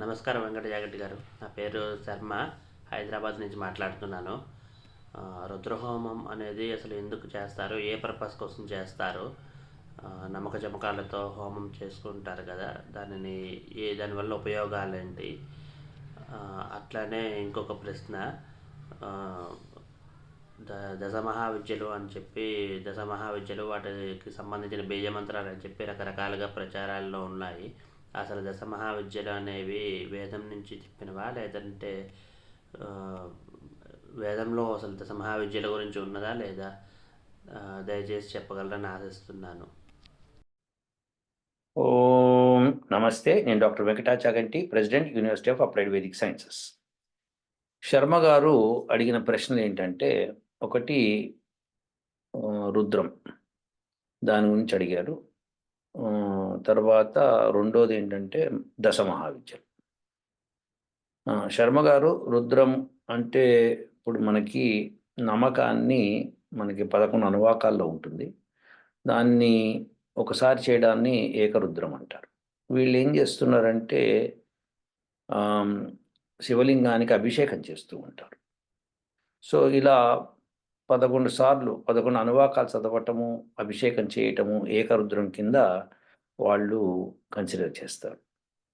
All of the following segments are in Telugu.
నమస్కారం వెంకట జాగట్టి గారు. నా పేరు శర్మ. హైదరాబాద్ నుంచి మాట్లాడుతున్నాను. రుద్రహోమం అనేది అసలు ఎందుకు చేస్తారు? ఏ పర్పస్ కోసం చేస్తారు? నమ్మక జమకాలతో హోమం చేసుకుంటారు కదా దానిని ఏ దానివల్ల ఉపయోగాలు ఏంటి అట్లానే ఇంకొక ప్రశ్న. ద దశ మహావిద్యలు అని చెప్పి దశ మహావిద్యలు వాటికి సంబంధించిన బీజమంత్రాలు అని చెప్పి రకరకాలుగా ప్రచారాల్లో ఉన్నాయి. అసలు దశ మహావిద్యలు అనేవి వేదం నుంచి చెప్పినవా లేదంటే వేదంలో అసలు దశ మహావిద్యల గురించి ఉన్నదా లేదా? దయచేసి చెప్పగలరని ఆశిస్తున్నాను. ఓం నమస్తే. నేను doctor Venkatachaganti president university of applied Vedic sciences. Sharma గారు అడిగిన ప్రశ్నలు ఏంటంటే ఒకటి రుద్రం. దాని గురించి అడిగారు. తర్వాత రెండోది ఏంటంటే దశ మహావిద్యలు శర్మగారు శర్మ గారు రుద్రం అంటే ఇప్పుడు మనకి నమ్మకాన్ని మనకి పదకొండు అనువాకాల్లో ఉంటుంది. దాన్ని ఒకసారి చేయడాన్ని ఏకరుద్రం అంటారు. వీళ్ళు ఏం చేస్తున్నారంటే శివలింగానికి అభిషేకం చేస్తూ ఉంటారు. సో ఇలా పదకొండు సార్లు పదకొండు అనువాకాలు చదవటము అభిషేకం చేయటము ఏకరుద్రం కింద వాళ్ళు కన్సిడర్ చేస్తారు.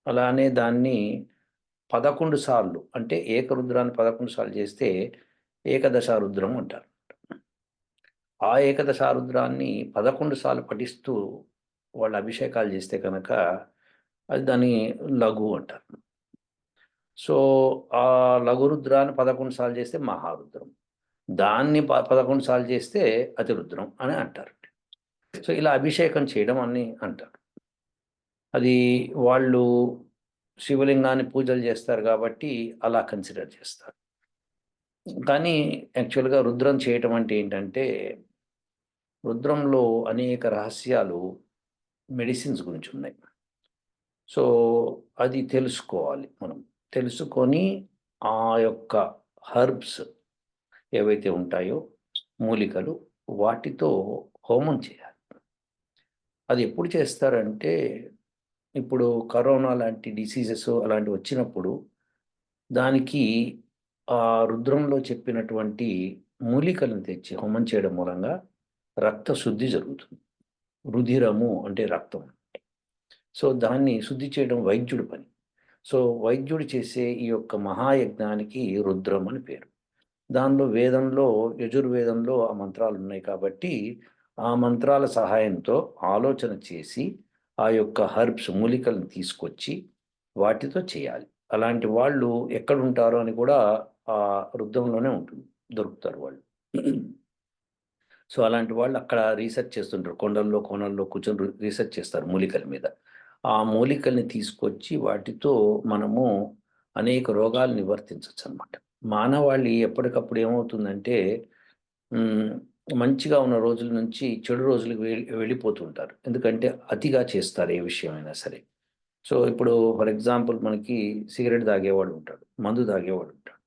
అలానే దాన్ని పదకొండు సార్లు అంటే ఏకరుద్రాన్ని పదకొండు సార్లు చేస్తే ఏకదశారుద్రం అంటారు. ఆ ఏకదశారుద్రాన్ని పదకొండు సార్లు పఠిస్తూ వాళ్ళు అభిషేకాలు చేస్తే కనుక అది దాన్ని లఘు అంటారు. సో ఆ లఘురుద్రాన్ని పదకొండు సార్లు చేస్తే మహారుద్రం. దాన్ని ప పదకొండు సార్లు చేస్తే అతిరుద్రం అని అంటారు. సో ఇలా అభిషేకం చేయడం అని అంటారు. అది వాళ్ళు శివలింగాన్ని పూజలు చేస్తారు కాబట్టి అలా కన్సిడర్ చేస్తారు. కానీ యాక్చువల్గా రుద్రం చేయటం అంటే ఏంటంటే రుద్రంలో అనేక రహస్యాలు మెడిసిన్స్ గురించి ఉన్నాయి. సో అది తెలుసుకోవాలి మనం. తెలుసుకొని ఆ యొక్క హర్బ్స్ ఏవైతే ఉంటాయో మూలికలు వాటితో హోమం చేయాలి. అది ఎప్పుడు చేస్తారంటే ఇప్పుడు కరోనా లాంటి డిసీజెస్ అలాంటివి వచ్చినప్పుడు దానికి ఆ రుద్రంలో చెప్పినటువంటి మూలికలను తెచ్చి హోమం చేయడం మూలంగా రక్త శుద్ధి జరుగుతుంది. రుధిరము అంటే రక్తం. సో దాన్ని శుద్ధి చేయడం వైద్యుడి పని. సో వైద్యుడు చేసే ఈ యొక్క మహాయజ్ఞానికి రుద్రం అని పేరు. దానిలో వేదంలో యజుర్వేదంలో ఆ మంత్రాలు ఉన్నాయి కాబట్టి ఆ మంత్రాల సహాయంతో ఆలోచన చేసి ఆ యొక్క హర్బ్స్ మూలికలను తీసుకొచ్చి వాటితో చేయాలి. అలాంటి వాళ్ళు ఎక్కడ ఉంటారు అని కూడా ఆ వృద్ధంలోనే ఉంటుంది దొరుకుతారు వాళ్ళు. సో అలాంటి వాళ్ళు అక్కడ రీసెర్చ్ చేస్తుంటారు. కొండల్లో కోణల్లో కూర్చొని రీసెర్చ్ చేస్తారు మూలికల మీద. ఆ మూలికల్ని తీసుకొచ్చి వాటితో మనము అనేక రోగాలు నివర్తించవచ్చు అనమాట మానవాళి ఎప్పటికప్పుడు ఏమవుతుందంటే మంచిగా ఉన్న రోజుల నుంచి చెడు రోజులకు వెళ్ళి వెళ్ళిపోతుంటారు. ఎందుకంటే అతిగా చేస్తారు ఏ విషయమైనా సరే. సో ఇప్పుడు ఫర్ ఎగ్జాంపుల్ మనకి సిగరెట్ తాగేవాడు ఉంటాడు మందు తాగేవాడు ఉంటాడు.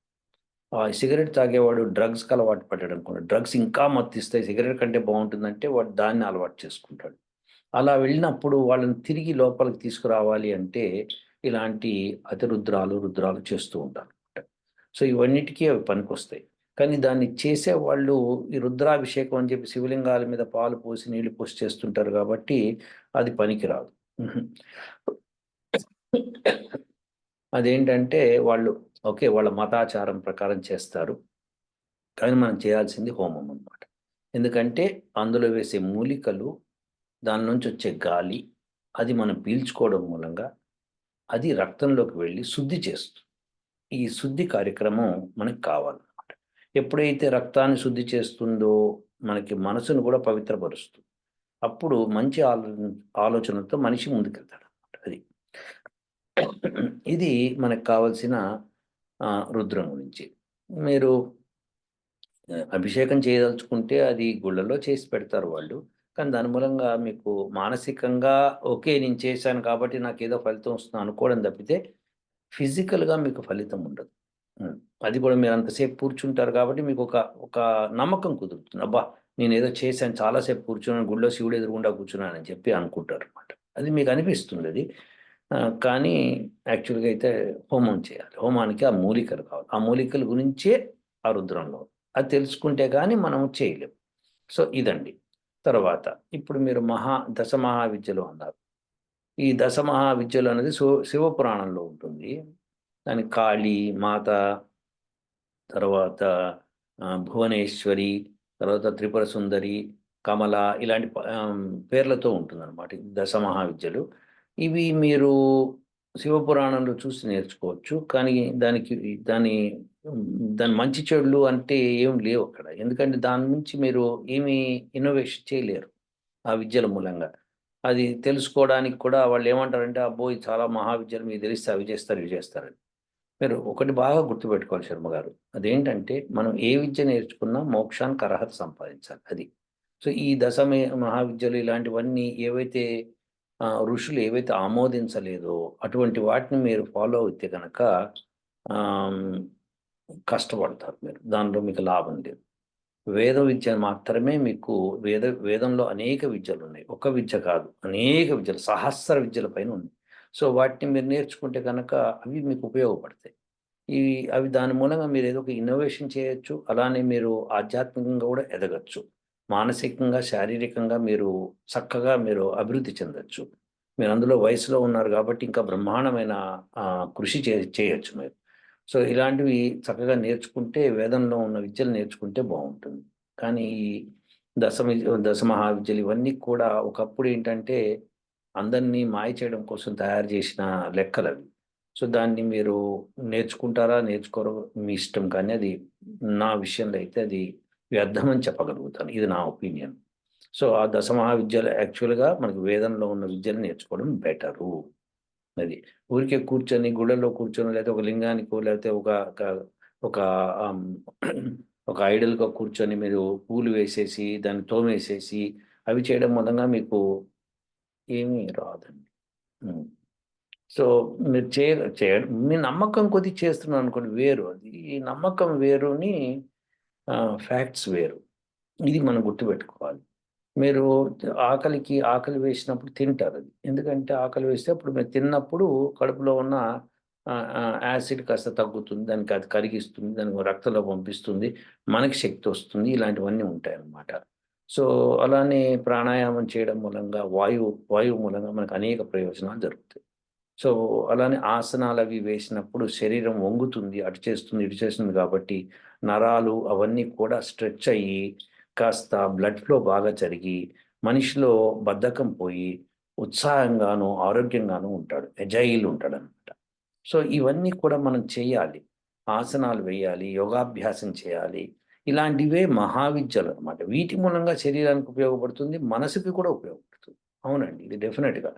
ఆ సిగరెట్ తాగేవాడు డ్రగ్స్కి అలవాటు పడ్డాడు అనుకున్నాడు డ్రగ్స్ ఇంకా మత్తిస్తాయి. సిగరెట్ కంటే బాగుంటుందంటే వాడు దాన్ని అలవాటు చేసుకుంటాడు. అలా వెళ్ళినప్పుడు వాళ్ళని తిరిగి లోపలికి తీసుకురావాలి అంటే ఇలాంటి అతిరుద్రాలు రుద్రాలు చేస్తూ ఉంటారు. సో ఇవన్నిటికీ అవి పనికొస్తాయి. కానీ దాన్ని చేసే వాళ్ళు ఈ రుద్రాభిషేకం అని చెప్పి శివలింగాల మీద పాలు పోసి నీళ్ళు పోసి చేస్తుంటారు కాబట్టి అది పనికిరాదు. అదేంటంటే వాళ్ళు ఓకే వాళ్ళ మతాచారం ప్రకారం చేస్తారు. కానీ మనం చేయాల్సింది హోమం అన్నమాట. ఎందుకంటే అందులో వేసే మూలికలు దాని నుంచి వచ్చే గాలి అది మనం పీల్చుకోవడం మూలంగా అది రక్తంలోకి వెళ్ళి శుద్ధి చేస్తుంది. ఈ శుద్ధి కార్యక్రమం మనకు కావాలన్నమాట. ఎప్పుడైతే రక్తాన్ని శుద్ధి చేస్తుందో మనకి మనసును కూడా పవిత్రపరుస్తుంది. అప్పుడు మంచి ఆలో ఆలోచనలతో మనిషి ముందుకెళ్తాడు అనమాట అది. ఇది మనకు కావలసిన రుద్రం గురించి. మీరు అభిషేకం చేయదలుచుకుంటే అది గుళ్ళలో చేసి పెడతారు వాళ్ళు. కానీ దాని మూలంగా మీకు మానసికంగా ఓకే నేను చేశాను కాబట్టి నాకు ఏదో ఫలితం వస్తుంది అనుకోవడం తప్పితే ఫిజికల్గా మీకు ఫలితం ఉండదు. అది కూడా మీరు అంతసేపు కూర్చుంటారు కాబట్టి మీకు ఒక ఒక నమ్మకం కుదురుతుంది. అబ్బా! నేను ఏదో చేశాను చాలాసేపు కూర్చున్నాను గుడిలో శివుడు ఎదురుగుండా కూర్చున్నానని చెప్పి అనుకుంటారు అనమాట అది మీకు అనిపిస్తుంది అది. కానీ యాక్చువల్గా అయితే హోమం చేయాలి. హోమానికి ఆ మూలికలు కావాలి. ఆ మూలికల గురించే ఆ రుద్రంలో అది తెలుసుకుంటే కానీ మనం చేయలేం. సో ఇదండి. తర్వాత ఇప్పుడు మీరు మహా దశ మహావిద్యలు అన్నారు ఈ దశ మహావిద్యలు అనేది శివ శివపురాణంలో ఉంటుంది. దాని కాళీ మాత తర్వాత భువనేశ్వరి తర్వాత త్రిపుర సుందరి కమల ఇలాంటి పేర్లతో ఉంటుందన్నమాట ఈ దశ మహావిద్యలు ఇవి మీరు శివపురాణంలో చూసి నేర్చుకోవచ్చు. కానీ దానికి దాని దాని మంచి చెడులు అంటే ఏం లేవు అక్కడ. ఎందుకంటే దాని నుంచి మీరు ఏమీ ఇన్నోవేషన్ చేయలేరు ఆ విద్యల మూలంగా. అది తెలుసుకోవడానికి కూడా వాళ్ళు ఏమంటారంటే అబ్బో! ఇది చాలా మహావిద్యలు మీకు తెలిస్తే అవి చేస్తారు ఇవి చేస్తారని మీరు ఒకటి బాగా గుర్తుపెట్టుకోవాలి శర్మ గారు. అదేంటంటే మనం ఏ విద్య నేర్చుకున్నా మోక్షానికి అర్హత సంపాదించాలి అది. సో ఈ దశమే మహావిద్యలు ఇలాంటివన్నీ ఏవైతే ఋషులు ఏవైతే ఆమోదించలేదో అటువంటి వాటిని మీరు ఫాలో అయితే కనుక కష్టపడతారు మీరు. దానిలో మీకు లాభం లేదు. వేద విద్య మాత్రమే మీకు వేద వేదంలో అనేక విద్యలు ఉన్నాయి. ఒక విద్య కాదు అనేక విద్యలు సహస్ర విద్యల పైన ఉన్నాయి. సో వాటిని మీరు నేర్చుకుంటే కనుక అవి మీకు ఉపయోగపడతాయి. ఈ అవి దాని మూలంగా మీరు ఏదో ఒక ఇన్నోవేషన్ చేయొచ్చు అలానే మీరు ఆధ్యాత్మికంగా కూడా ఎదగచ్చు. మానసికంగా శారీరకంగా మీరు చక్కగా మీరు అభివృద్ధి చెందొచ్చు. మీరు అందులో వయసులో ఉన్నారు కాబట్టి ఇంకా బ్రహ్మాండమైన కృషి చే చేయొచ్చు మీరు. సో ఇలాంటివి చక్కగా నేర్చుకుంటే వేదంలో ఉన్న విద్యలు నేర్చుకుంటే బాగుంటుంది. కానీ ఈ దశ వి- మహావిద్యలు ఇవన్నీ కూడా ఒకప్పుడు ఏంటంటే అందరినీ మాయ చేయడం కోసం తయారు చేసిన లెక్కలు అవి. సో దాన్ని మీరు నేర్చుకుంటారా నేర్చుకోరు మీ ఇష్టం కానీ అది నా విషయంలో అయితే అది వ్యర్థం అని చెప్పగలుగుతాను. ఇది నా ఒపీనియన్. సో ఆ దశ మహావిద్యలు యాక్చువల్గా మనకి వేదంలో ఉన్న విద్యలు నేర్చుకోవడం బెటరు. అది. ఊరికే కూర్చొని గుళ్ళలో కూర్చొని లేకపోతే ఒక లింగానికో లేకపోతే ఒక ఒక- ఒక ఐడల్గా కూర్చొని మీరు పూలు వేసేసి దాన్ని తోమేసేసి అవి చేయడం మూలంగా మీకు ఏమీ రాదండి. సో మీరు చే చేయడం మీ నమ్మకం కొద్ది చేస్తున్నాను అనుకోండి వేరు. అది ఈ నమ్మకం వేరుని ఫ్యాక్ట్స్ వేరు. ఇది మనం గుర్తుపెట్టుకోవాలి. మీరు ఆకలికి ఆకలి వేసినప్పుడు తింటారు అది. ఎందుకంటే ఆకలి వేస్తే అప్పుడు మీరు తిన్నప్పుడు కడుపులో ఉన్న యాసిడ్ కాస్త తగ్గుతుంది దానికి అది కరిగిస్తుంది దానికి రక్తంలో పంపిస్తుంది మనకి శక్తి వస్తుంది ఇలాంటివన్నీ ఉంటాయి అన్నమాట సో అలానే ప్రాణాయామం చేయడం మూలంగా వాయువు వాయువు మూలంగా మనకు అనేక ప్రయోజనాలు జరుగుతాయి. సో అలానే ఆసనాలు అవి వేసినప్పుడు శరీరం వంగుతుంది అటు చేస్తుంది ఇటు చేస్తుంది కాబట్టి నరాలు అవన్నీ కూడా స్ట్రెచ్ అయ్యి కాస్త బ్లడ్ ఫ్లో బాగా జరిగి మనిషిలో బద్ధకం పోయి ఉత్సాహంగాను ఆరోగ్యంగాను ఉంటాడు. ఎజైల్ ఉంటాడు అనమాట సో ఇవన్నీ కూడా మనం చేయాలి. ఆసనాలు వేయాలి యోగాభ్యాసం చేయాలి. ఇలాంటివే మహావిద్యలు అనమాట వీటి మూలంగా శరీరానికి ఉపయోగపడుతుంది మనసుకి కూడా ఉపయోగపడుతుంది. అవునండి ఇది డెఫినెట్గా.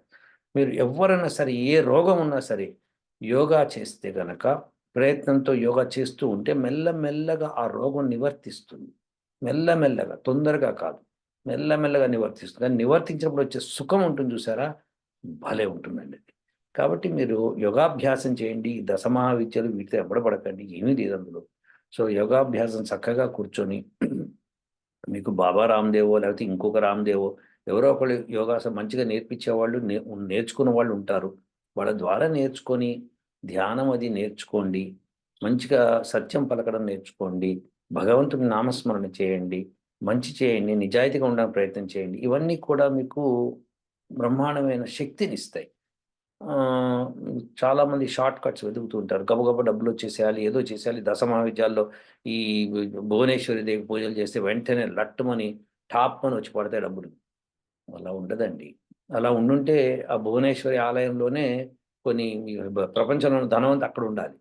మీరు ఎవరైనా సరే ఏ రోగం ఉన్నా సరే యోగా చేస్తే గనక ప్రయత్నంతో యోగా చేస్తూ ఉంటే మెల్లమెల్లగా ఆ రోగం నివర్తిస్తుంది. మెల్లమెల్లగా తొందరగా కాదు. మెల్లమెల్లగా నివర్తిస్తుంది. కానీ నివర్తించినప్పుడు వచ్చే సుఖం ఉంటుంది చూసారా? భలే ఉంటుందండి అది. కాబట్టి మీరు యోగాభ్యాసం చేయండి. ఈ దశమహా విద్యలు వీటితో ఎబ్బడపడకండి ఏమీ లేదు అందులో. సో యోగాభ్యాసం చక్కగా కూర్చొని మీకు బాబా రామ్దేవో లేకపోతే ఇంకొక రామ్దేవో ఎవరో ఒకళ్ళు యోగాసనం మంచిగా నేర్పించే వాళ్ళు నే నేర్చుకున్న వాళ్ళు ఉంటారు. వాళ్ళ ద్వారా నేర్చుకొని ధ్యానం అది నేర్చుకోండి. మంచిగా సత్యం పలకడం నేర్చుకోండి. భగవంతుని నామస్మరణ చేయండి మంచి చేయండి నిజాయితీగా ఉండడానికి ప్రయత్నం చేయండి. ఇవన్నీ కూడా మీకు బ్రహ్మాండమైన శక్తిని ఇస్తాయి చాలామంది చాలా మంది షార్ట్ కట్స్ వెతుకుతూ ఉంటారు. గబగబ డబ్బులు వచ్చేసేయాలి ఏదో చేసేయాలి. దశ మహావిద్యాల్లో ఈ భువనేశ్వరి దేవి పూజలు చేస్తే వెంటనే లట్టుమని టాప్ అని వచ్చి పడతాయి డబ్బులు. అలా ఉండదండి. అలా ఉండుంటే ఆ భువనేశ్వరి ఆలయంలోనే కొన్ని ప్రపంచంలో ఉన్న ధనవంత అక్కడ ఉండాలి.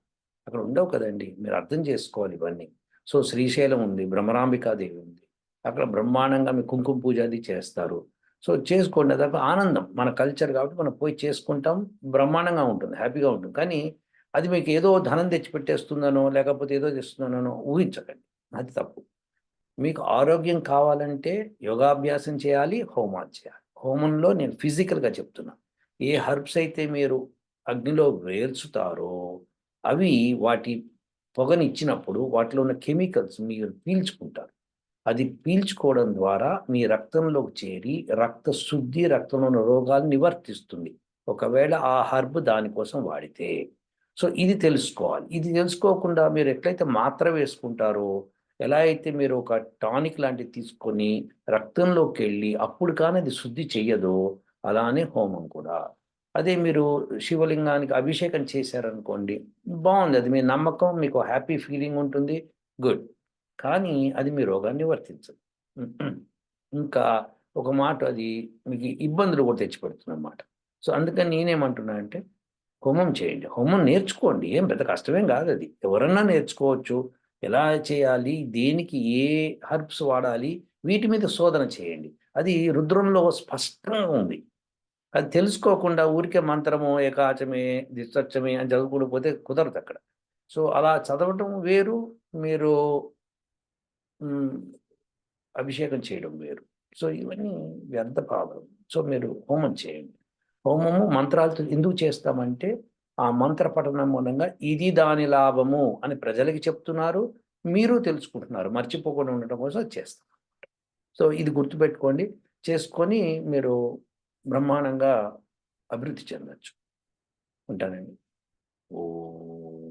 అక్కడ ఉండవు కదండి. మీరు అర్థం చేసుకోవాలి ఇవన్నీ. సో శ్రీశైలం ఉంది బ్రహ్మరాంబికాదేవి ఉంది. అక్కడ బ్రహ్మాండంగా మీ కుంకుమ పూజ అది చేస్తారు. సో చేసుకోండి అదొక ఆనందం. మన కల్చర్ కాబట్టి మనం పోయి చేసుకుంటాం బ్రహ్మాండంగా ఉంటుంది హ్యాపీగా ఉంటుంది. కానీ అది మీకు ఏదో ధనం తెచ్చిపెట్టేస్తుందనో లేకపోతే ఏదో తెస్తుందనో ఊహించకండి. అది తప్పు. మీకు ఆరోగ్యం కావాలంటే యోగాభ్యాసం చేయాలి హోమాలు చేయాలి. హోమంలో నేను ఫిజికల్గా చెప్తున్నా. ఏ హర్బ్స్ అయితే మీరు అగ్నిలో వేల్చుతారో అవి వాటి పొగని ఇచ్చినప్పుడు వాటిలో ఉన్న కెమికల్స్ మీరు పీల్చుకుంటారు. అది పీల్చుకోవడం ద్వారా మీ రక్తంలోకి చేరి రక్త శుద్ధి రక్తంలో ఉన్న రోగాలు నివర్తిస్తుంది. ఒకవేళ ఆ హర్బ్ దానికోసం వాడితే. సో ఇది తెలుసుకోవాలి. ఇది తెలుసుకోకుండా మీరు ఎట్లయితే మాత్ర వేసుకుంటారో ఎలా అయితే మీరు ఒక టానిక్ లాంటిది తీసుకొని రక్తంలోకి వెళ్ళి అప్పుడు కానీ అది శుద్ధి చెయ్యదో అలానే హోమం కూడా. అదే మీరు శివలింగానికి అభిషేకం చేశారనుకోండి బాగుంది. అది మీ నమ్మకం మీకు హ్యాపీ ఫీలింగ్ ఉంటుంది. గుడ్. కానీ అది మీ రోగాన్ని వర్తించదు. ఇంకా ఒక మాట అది మీకు ఇబ్బందులు కూడా తెచ్చిపెడుతుంది అన్నమాట సో అందుకని నేనేమంటున్నా అంటే హోమం చేయండి. హోమం నేర్చుకోండి. ఏం పెద్ద కష్టమేం కాదు అది. ఎవరన్నా నేర్చుకోవచ్చు. ఎలా చేయాలి? దేనికి ఏ హర్బ్స్ వాడాలి? వీటి మీద శోధన చేయండి. అది రుద్రంలో స్పష్టంగా ఉంది. అది తెలుసుకోకుండా ఊరికే మంత్రము ఏకాచమే దిశ్వచ్చమే అని చదువుకుంటూ పోతే కుదరదు అక్కడ. సో అలా చదవటం వేరు మీరు అభిషేకం చేయడం వేరు. సో ఇవన్నీ వ్యర్థ భావం సో మీరు హోమం చేయండి. హోమము మంత్రాలతో ఎందుకు చేస్తామంటే ఆ మంత్ర పఠనం మూలంగా ఇది దాని లాభము అని ప్రజలకి చెప్తున్నారు మీరు తెలుసుకుంటున్నారు మర్చిపోకుండా ఉండటం కోసం చేస్తాం సో ఇది గుర్తుపెట్టుకోండి. చేసుకొని మీరు బ్రహ్మాండంగా అభివృద్ధి చెందొచ్చు. ఉంటానండి. ఓ